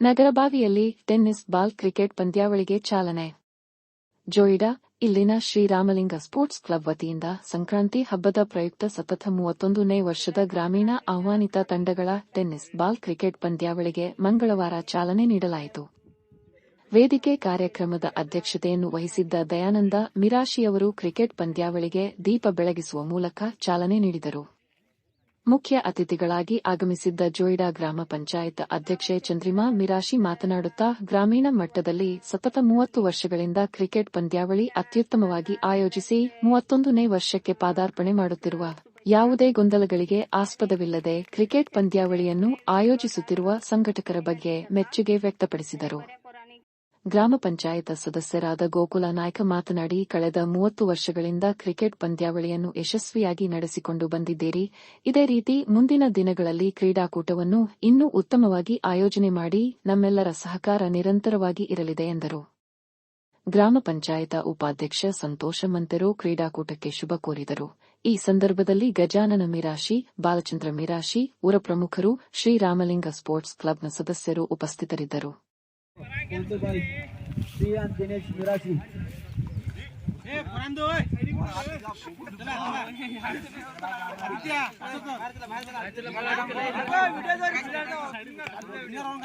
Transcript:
ನಗರಬಾವಿಯಲ್ಲಿ tennis ball cricket ಪಂದ್ಯಾವಳಿಗೆ ಚಾಲನೆ. ಜೋಯಿಡಾ ಇಲ್ಲಿನ ಶ್ರೀರಾಮಲಿಂಗ ಸ್ಪೋರ್ಟ್ಸ್ ಕ್ಲಬ್ ವತಿಯಿಂದ ಸಂಕ್ರಾಂತಿ ಹಬ್ಬದ ಪ್ರಯುಕ್ತ ಸತತ ಮೂವತ್ತೊಂದನೇ ವರ್ಷದ ಗ್ರಾಮೀಣ ಆಹ್ವಾನಿತ ತಂಡಗಳ ಟೆನ್ನಿಸ್ ಬಾಲ್ ಕ್ರಿಕೆಟ್ ಪಂದ್ಯಾವಳಿಗೆ ಮಂಗಳವಾರ ಚಾಲನೆ ನೀಡಲಾಯಿತು. ವೇದಿಕೆ ಕಾರ್ಯಕ್ರಮದ ಅಧ್ಯಕ್ಷತೆಯನ್ನು ವಹಿಸಿದ್ದ ದಯಾನಂದ ಮಿರಾಶಿಯವರು ಕ್ರಿಕೆಟ್ ಪಂದ್ಯಾವಳಿಗೆ ದೀಪ ಬೆಳಗಿಸುವ ಮೂಲಕ ಚಾಲನೆ ನೀಡಿದರು. ಮುಖ್ಯ ಅತಿಥಿಗಳಾಗಿ ಆಗಮಿಸಿದ್ದ ಜೋಯಿಡಾ ಗ್ರಾಮ ಪಂಚಾಯತ್ ಅಧ್ಯಕ್ಷೆ ಚಂದ್ರಿಮಾ ಮಿರಾಶಿ ಮಾತನಾಡುತ್ತಾ, ಗ್ರಾಮೀಣ ಮಟ್ಟದಲ್ಲಿ ಸತತ ಮೂವತ್ತು ವರ್ಷಗಳಿಂದ ಕ್ರಿಕೆಟ್ ಪಂದ್ಯಾವಳಿ ಅತ್ಯುತ್ತಮವಾಗಿ ಆಯೋಜಿಸಿ ಮೂವತ್ತೊಂದನೇ ವರ್ಷಕ್ಕೆ ಪಾದಾರ್ಪಣೆ ಮಾಡುತ್ತಿರುವ ಯಾವುದೇ ಗೊಂದಲಗಳಿಗೆ ಆಸ್ಪದವಿಲ್ಲದೆ ಕ್ರಿಕೆಟ್ ಪಂದ್ಯಾವಳಿಯನ್ನು ಆಯೋಜಿಸುತ್ತಿರುವ ಸಂಘಟಕರ ಬಗ್ಗೆ ಮೆಚ್ಚುಗೆ ವ್ಯಕ್ತಪಡಿಸಿದರು. ಗ್ರಾಮ ಪಂಚಾಯತ್ ಸದಸ್ಯರಾದ ಗೋಕುಲ ನಾಯ್ಕ ಮಾತನಾಡಿ, ಕಳೆದ ಮೂವತ್ತು ವರ್ಷಗಳಿಂದ ಕ್ರಿಕೆಟ್ ಪಂದ್ಯಾವಳಿಯನ್ನು ಯಶಸ್ವಿಯಾಗಿ ನಡೆಸಿಕೊಂಡು ಬಂದಿದ್ದೀರಿ. ಇದೇ ರೀತಿ ಮುಂದಿನ ದಿನಗಳಲ್ಲಿ ಕ್ರೀಡಾಕೂಟವನ್ನು ಇನ್ನೂ ಉತ್ತಮವಾಗಿ ಆಯೋಜನೆ ಮಾಡಿ ನಮ್ಮೆಲ್ಲರ ಸಹಕಾರ ನಿರಂತರವಾಗಿ ಇರಲಿದೆ ಎಂದರು. ಗ್ರಾಮ ಪಂಚಾಯತ ಉಪಾಧ್ಯಕ್ಷ ಸಂತೋಷ ಮಂತೆರು ಕ್ರೀಡಾಕೂಟಕ್ಕೆ ಶುಭ ಕೋರಿದರು. ಈ ಸಂದರ್ಭದಲ್ಲಿ ಗಜಾನನ ಮಿರಾಶಿ, ಬಾಲಚಂದ್ರ ಮಿರಾಶಿ ಊರ ಪ್ರಮುಖರು ಶ್ರೀರಾಮಲಿಂಗ ಸ್ಪೋರ್ಟ್ಸ್ ಕ್ಲಬ್ನ ಸದಸ್ಯರು ಉಪಸ್ಥಿತರಿದ್ದರು. કુલતુભાઈ શ્રીરામ દિનેશ મુરાસી વિડીયો